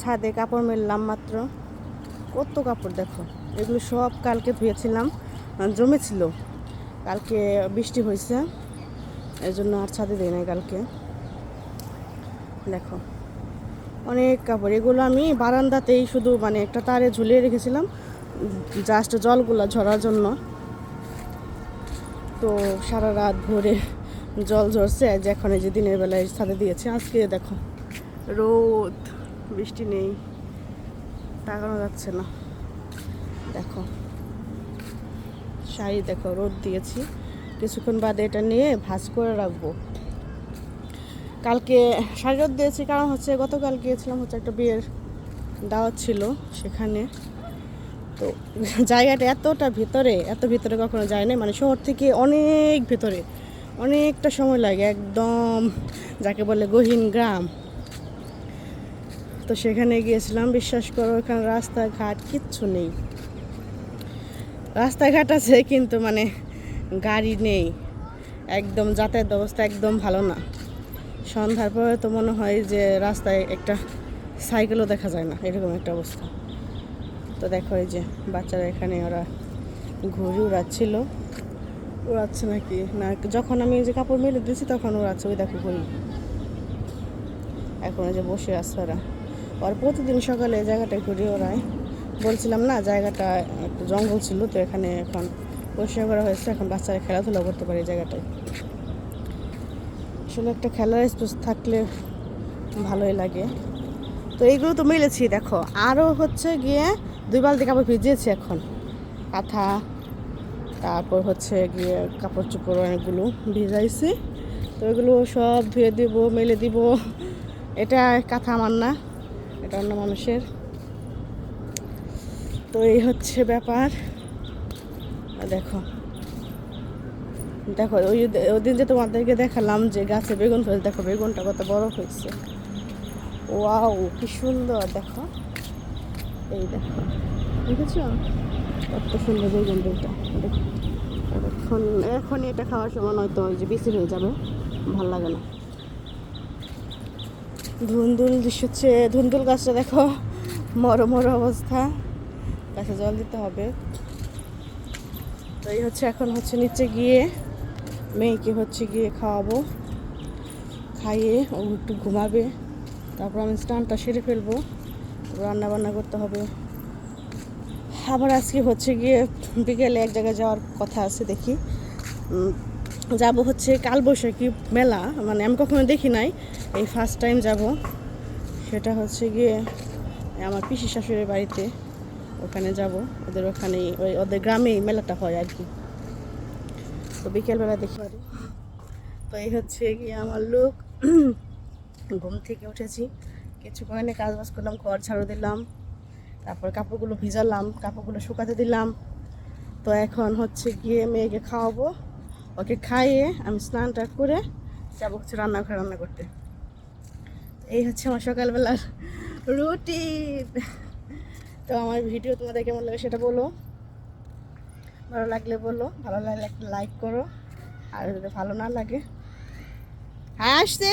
ছাদে কাপড় মেললাম মাত্র। কত কাপড় দেখো, এগুলো সব কালকে ধুয়েছিলাম জমেছিল। কালকে বৃষ্টি হয়েছে এই জন্য আর ছাদে দিই নাই কালকে। দেখো, অনেক কাপড়। এগুলো আমি বারান্দাতেই শুধু মানে একটা তারে ঝুলিয়ে রেখেছিলাম, জাস্ট জলগুলো ঝরার জন্য। তো সারা রাত ভরে জল ঝরছে যে এখন এই যে দিনের বেলায় ছাদে দিয়েছে, আজকে দেখো, রোদ। বৃষ্টি নেই, তাকানো যাচ্ছে না। দেখো, শাড়ি দেখো, রোদ দিয়েছি। কিছুক্ষণ বাদে এটা নিয়ে ভাজ করে রাখব। কালকে শাড়ি রোদ দিয়েছি, কারণ হচ্ছে গতকাল গিয়েছিলাম হচ্ছে একটা বিয়ের দাওয়াত ছিল সেখানে। তো জায়গাটা এতটা ভিতরে, এত ভিতরে কখনো যায় না মানে শহর থেকে অনেক ভিতরে, অনেকটা সময় লাগে, একদম যাকে বলে গহীন গ্রাম। তো সেখানে গিয়েছিলাম, বিশ্বাস করো, এখানে রাস্তাঘাট কিচ্ছু নেই। রাস্তাঘাট আছে, কিন্তু মানে গাড়ি নেই। একদম যাতায়াত ব্যবস্থা একদম ভালো না। সন্ধ্যার পরে তো মনে হয় যে রাস্তায় একটা সাইকেলও দেখা যায় না, এরকম একটা অবস্থা। তো দেখো এই যে বাচ্চারা এখানে, ওরা ঘুরে উড়াচ্ছিল। উড়াচ্ছে নাকি? না, যখন আমি যে কাপড় মেলে দিয়েছি, তখন উড়াচ্ছে, ওই দেখো ঘুড়ি। এখন যে বসে আছে ওরা। আর প্রতিদিন সকালে এই জায়গাটায় ঘুরে ওড়ায় বলছিলাম না, জায়গাটা একটু জঙ্গল ছিল, তো এখানে এখন পরিষ্কার করা হয়েছে। এখন বাচ্চারা খেলাধুলা করতে পারে জায়গাটায়। আসলে একটা খেলার স্পেস থাকলে ভালোই লাগে। তো এইগুলো তো মিলেছি, দেখো। আরও হচ্ছে গিয়ে দুই বালতি কাপড় ভিজিয়েছি এখন। কাঁথা, তারপর হচ্ছে গিয়ে কাপড় চোপড় অনেকগুলো ভিজাইছি। তো এগুলো সব ধুয়ে দিব, মেলে দিব। এটা কাঁথা আমার না। এটা অন্য মানুষের। তো এই হচ্ছে ব্যাপার। দেখো। দেখো, ওই যে- ওই দিন যে তোমাদেরকে দেখালাম যে গাছে বেগুন ফেলে, দেখো বেগুনটা কত বড় হয়েছে। ওয়াও, কি সুন্দর, দেখো। এই দেখো। দেখেছ? কত সুন্দর বেগুন দেখো। এখন এখনই এটা খাওয়ার সময় নয়তো ওই যে বেশি হয়ে যাবে। ভালো লাগে না। ধুন্দুল দৃশ্য হচ্ছে ধুন্দুল গাছটা দেখো, মরো মরো অবস্থা। গাছে জল দিতে হবে। তো এই হচ্ছে এখন হচ্ছে নিচে গিয়ে, মেয়েকে হচ্ছে গিয়ে খাওয়াবো, খাইয়ে ও একটু ঘুমাবে। তারপর আমি স্নানটা সেরে ফেলব রান্না বান্না করতে হবে। আবার আজকে হচ্ছে গিয়ে বিকেলে এক জায়গায় যাওয়ার কথা আছে দেখি। যাব হচ্ছে কালবৈশাখী মেলা মানে আমি কখনো দেখি নাই, এই ফার্স্ট টাইম যাব। সেটা হচ্ছে গিয়ে আমার পিসি শাশুড়ির বাড়িতে, ওখানে যাব। ওদের ওখানে ওই ওদের গ্রামেই মেলাটা হয় আর কি। তো বিকেলবেলা দেখি। পারি তো এই হচ্ছে গিয়ে আমার লোক ঘুম থেকে উঠেছি। কিছুক্ষণ কাজ বাজ করলাম, ঘর ঝাড়ু দিলাম। তারপর কাপড়গুলো ভিজালাম, কাপড়গুলো শুকাতে দিলাম। তো এখন হচ্ছে গিয়ে মেয়েকে খাওয়াবো। ওকে খাইয়ে আমি স্নানটা করে যাব হচ্ছে রান্নাঘর রান্না করতে। এই হচ্ছে আমার সকালবেলার রুটি। তো আমার ভিডিও তোমাদের কেমন লাগে সেটা বলো। ভালো লাগলে বলো, ভালো লাগলে একটা লাইক করো। আর যদি ভালো না লাগে হ্যাঁ আসছি।